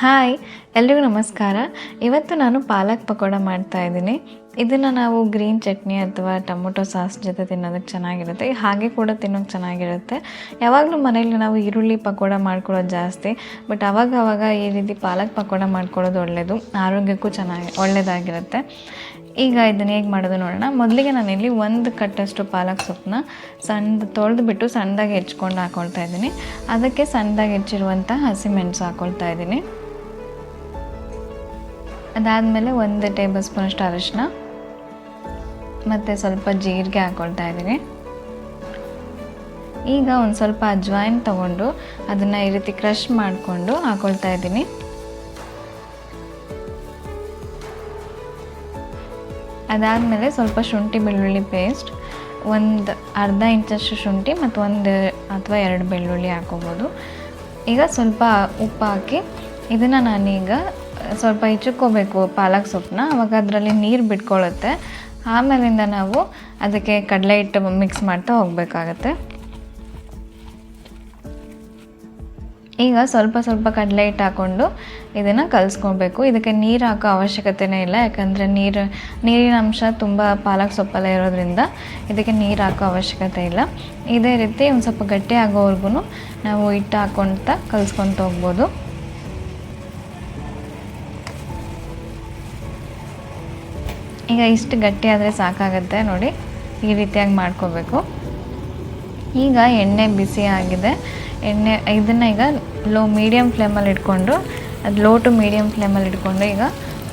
Hi, ಎಲ್ರಿಗೂ ನಮಸ್ಕಾರ. ಇವತ್ತು ನಾನು ಪಾಲಕ್ ಪಕೋಡ ಮಾಡ್ತಾ ಇದ್ದೀನಿ. ಇದನ್ನು ನಾವು ಗ್ರೀನ್ ಚಟ್ನಿ ಅಥವಾ ಟೊಮೊಟೊ ಸಾಸ್ ಜೊತೆ ತಿನ್ನೋದಕ್ಕೆ ಚೆನ್ನಾಗಿರುತ್ತೆ. ಹಾಗೆ ಕೂಡ ತಿನ್ನೋಕ್ಕೆ ಚೆನ್ನಾಗಿರುತ್ತೆ. ಯಾವಾಗಲೂ ಮನೇಲಿ ನಾವು ಈರುಳ್ಳಿ ಪಕೋಡ ಮಾಡ್ಕೊಳ್ಳೋದು ಜಾಸ್ತಿ, ಬಟ್ ಅವಾಗವಾಗ ಅವಾಗ ಈ ರೀತಿ ಪಾಲಕ್ ಪಕೋಡ ಮಾಡ್ಕೊಳ್ಳೋದು ಒಳ್ಳೆಯದು ಆರೋಗ್ಯಕ್ಕೂ ಚೆನ್ನಾಗಿ ಒಳ್ಳೆಯದಾಗಿರುತ್ತೆ ಈಗ ಇದನ್ನು ಹೇಗೆ ಮಾಡೋದು ನೋಡೋಣ. ಮೊದಲಿಗೆ ನಾನು ಇಲ್ಲಿ ಒಂದು ಕಟ್ಟಷ್ಟು ಪಾಲಕ್ ಸೊಪ್ಪನ್ನ ಸಣ್ಣ ತೊಳೆದ್ಬಿಟ್ಟು ಸಣ್ಣದಾಗಿ ಹೆಚ್ಕೊಂಡು ಹಾಕ್ಕೊಳ್ತಾ ಇದ್ದೀನಿ. ಅದಕ್ಕೆ ಸಣ್ಣದಾಗಿ ಹೆಚ್ಚಿರುವಂಥ ಹಸಿಮೆಣಸು ಹಾಕ್ಕೊಳ್ತಾ ಇದ್ದೀನಿ. ಅದಾದಮೇಲೆ ಒಂದು ಟೇಬಲ್ ಸ್ಪೂನಷ್ಟು ಅರಶಿನ, ಮತ್ತು ಸ್ವಲ್ಪ ಜೀರಿಗೆ ಹಾಕ್ಕೊಳ್ತಾ ಇದ್ದೀನಿ. ಈಗ ಒಂದು ಸ್ವಲ್ಪ ಅಜ್ವಾಯಿನ್ ತೊಗೊಂಡು ಅದನ್ನು ಈ ರೀತಿ ಕ್ರಷ್ ಮಾಡಿಕೊಂಡು ಹಾಕ್ಕೊಳ್ತಾ ಇದ್ದೀನಿ. ಅದಾದಮೇಲೆ ಸ್ವಲ್ಪ ಶುಂಠಿ ಬೆಳ್ಳುಳ್ಳಿ ಪೇಸ್ಟ್ ಒಂದು ಅರ್ಧ ಇಂಚಷ್ಟು ಶುಂಠಿ ಮತ್ತು ಒಂದು ಅಥವಾ ಎರಡು ಬೆಳ್ಳುಳ್ಳಿ ಹಾಕೋಬೋದು. ಈಗ ಸ್ವಲ್ಪ ಉಪ್ಪು ಹಾಕಿ ಇದನ್ನು ನಾನೀಗ ಸ್ವಲ್ಪ ಹೆಚ್ಚಿಕೋಬೇಕು ಪಾಲಕ್ ಸೊಪ್ಪನ್ನ, ಅವಾಗ ಅದರಲ್ಲಿ ನೀರು ಬಿಟ್ಕೊಳ್ಳುತ್ತೆ ಆಮೇಲಿಂದ ನಾವು ಅದಕ್ಕೆ ಕಡಲೆ ಹಿಟ್ಟು ಮಿಕ್ಸ್ ಮಾಡ್ತಾ ಹೋಗಬೇಕಾಗತ್ತೆ. ಈಗ ಸ್ವಲ್ಪ ಸ್ವಲ್ಪ ಕಡಲೆ ಹಿಟ್ಟು ಹಾಕ್ಕೊಂಡು ಇದನ್ನು ಕಲಿಸ್ಕೊಬೇಕು. ಇದಕ್ಕೆ ನೀರು ಹಾಕೋ ಅವಶ್ಯಕತೆನೇ ಇಲ್ಲ. ಯಾಕಂದರೆ ನೀರು, ನೀರಿನ ಅಂಶ ತುಂಬ ಪಾಲಕ್ ಸೊಪ್ಪಲ್ಲೇ ಇರೋದ್ರಿಂದ ಇದಕ್ಕೆ ನೀರು ಹಾಕೋ ಅವಶ್ಯಕತೆ ಇಲ್ಲ. ಇದೇ ರೀತಿ ಒಂದು ಸ್ವಲ್ಪ ಗಟ್ಟಿ ಆಗೋವರೆಗೂ ನಾವು ಹಿಟ್ಟು ಹಾಕ್ಕೊಳ್ತಾ ಕಲಿಸ್ಕೊತ ಹೋಗ್ಬೋದು. ಈಗ ಇಷ್ಟು ಗಟ್ಟಿ ಆದರೆ ಸಾಕಾಗತ್ತೆ ನೋಡಿ. ಈ ರೀತಿಯಾಗಿ ಮಾಡ್ಕೋಬೇಕು. ಈಗ ಎಣ್ಣೆ ಬಿಸಿ ಆಗಿದೆ. ಎಣ್ಣೆ, ಇದನ್ನು ಈಗ ಲೋ ಮೀಡಿಯಮ್ ಫ್ಲೇಮಲ್ಲಿ ಇಟ್ಕೊಂಡು, ಅದು ಲೋ ಟು ಮೀಡಿಯಮ್ ಫ್ಲೇಮಲ್ಲಿ ಇಟ್ಕೊಂಡು ಈಗ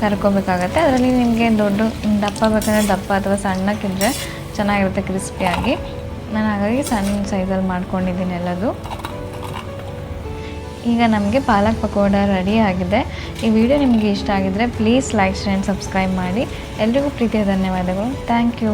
ಕರ್ಕೋಬೇಕಾಗತ್ತೆ. ಅದರಲ್ಲಿ ನಿಮಗೆ ದೊಡ್ಡ ದಪ್ಪ ಬೇಕಂದರೆ ದಪ್ಪ ಅಥವಾ ಸಣ್ಣಕ್ಕಿದ್ರೆ ಚೆನ್ನಾಗಿರುತ್ತೆ ಕ್ರಿಸ್ಪಿಯಾಗಿ. ನಾನು ಹಾಗಾಗಿ ಸಣ್ಣ ಸೈಜಲ್ಲಿ ಮಾಡ್ಕೊಂಡಿದ್ದೀನಿ ಎಲ್ಲದು. ಈಗ ನಮಗೆ ಪಾಲಕ್ ಪಕೋಡ ರೆಡಿ ಆಗಿದೆ. ಈ ವಿಡಿಯೋ ನಿಮಗೆ ಇಷ್ಟ ಆಗಿದ್ರೆ please like share and subscribe ಮಾಡಿ. ಎಲ್ರಿಗೂ ಪ್ರೀತಿಯ ಧನ್ಯವಾದಗಳು. Thank you